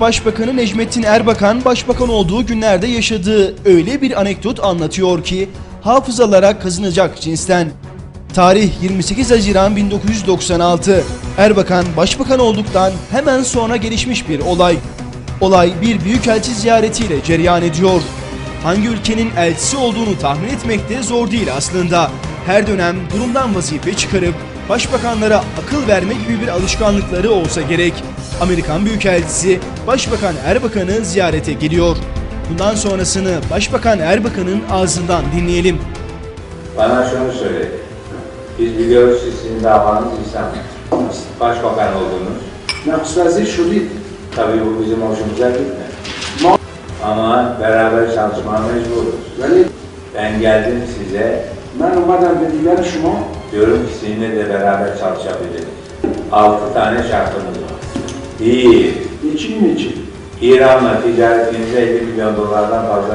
Başbakanı Necmettin Erbakan başbakan olduğu günlerde yaşadığı öyle bir anekdot anlatıyor ki hafızalara kazınacak cinsten. Tarih 28 Haziran 1996. Erbakan başbakan olduktan hemen sonra gelişmiş bir olay. Olay bir büyükelçi ziyaretiyle cereyan ediyor. Hangi ülkenin elçisi olduğunu tahmin etmek de zor değil aslında. Her dönem durumdan vazife çıkarıp başbakanlara akıl verme gibi bir alışkanlıkları olsa gerek. Amerikan Büyükelçisi Başbakan Erbakan'ı ziyarete geliyor. Bundan sonrasını Başbakan Erbakan'ın ağzından dinleyelim. Bana şunu söyledi. Biz biliyoruz ki sizin davanız İslam. Başbakan oldunuz. Naqsvazi şudi. Tabii bu bizim hoşumuza gitmedi. Ma- Ama beraber çalışmaya mecburuz. Ben geldim size, ben umadan ve diğer şuma diyorum ki sizinle de beraber çalışabiliriz. Altı tane şartımız var. Bir, için mi için? İran'la ticaretinizi 50 milyon dolardan fazla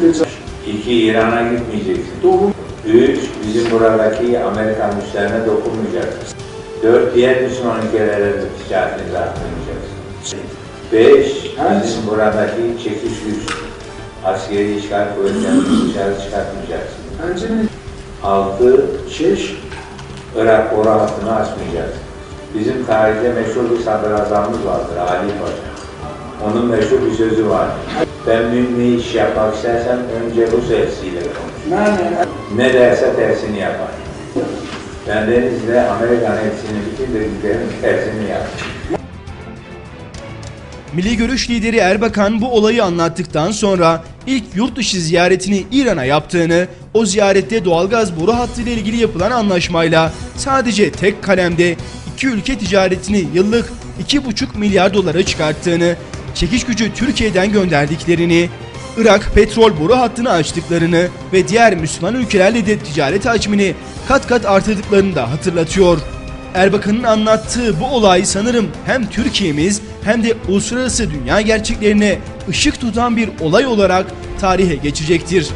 tezah? İki, İran'a gitmeyeceksiniz. Doğru. Üç, bizim buradaki Amerikan müşterine dokunmayacaksınız. Dört, diğer Müslüman ülkelere de ticaretinizi arttırmayacaksınız. Beş, bizim buradaki çekiş güç, askeri işgal kuvvetlerini dışarı çıkartmayacaksınız. Ancak Altı, şeş. Irak boru hattını açmayacaksınız. Bizim tarihte meşhur bir sadrazamımız vardır, Ali Paşa. Onun meşhur bir sözü var. Ben ne iş yapmak istersem önce Rus elçisiyle konuş. Ne derse tersini yapar. Ben Deniz'le Amerikan elçisinin bütün dediklerinin tersini yaptım. Milli Görüş lideri Erbakan bu olayı anlattıktan sonra ilk yurt dışı ziyaretini İran'a yaptığını, o ziyarette doğalgaz boru hattı ile ilgili yapılan anlaşmayla sadece tek kalemde iki ülke ticaretini yıllık 2,5 milyar dolara çıkarttığını, çekiş gücü Türkiye'den gönderdiklerini, Irak petrol boru hattını açtıklarını ve diğer Müslüman ülkelerle de ticaret hacmini kat kat artırdıklarını da hatırlatıyor. Erbakan'ın anlattığı bu olay sanırım hem Türkiye'miz hem de uluslararası dünya gerçeklerine ışık tutan bir olay olarak tarihe geçecektir.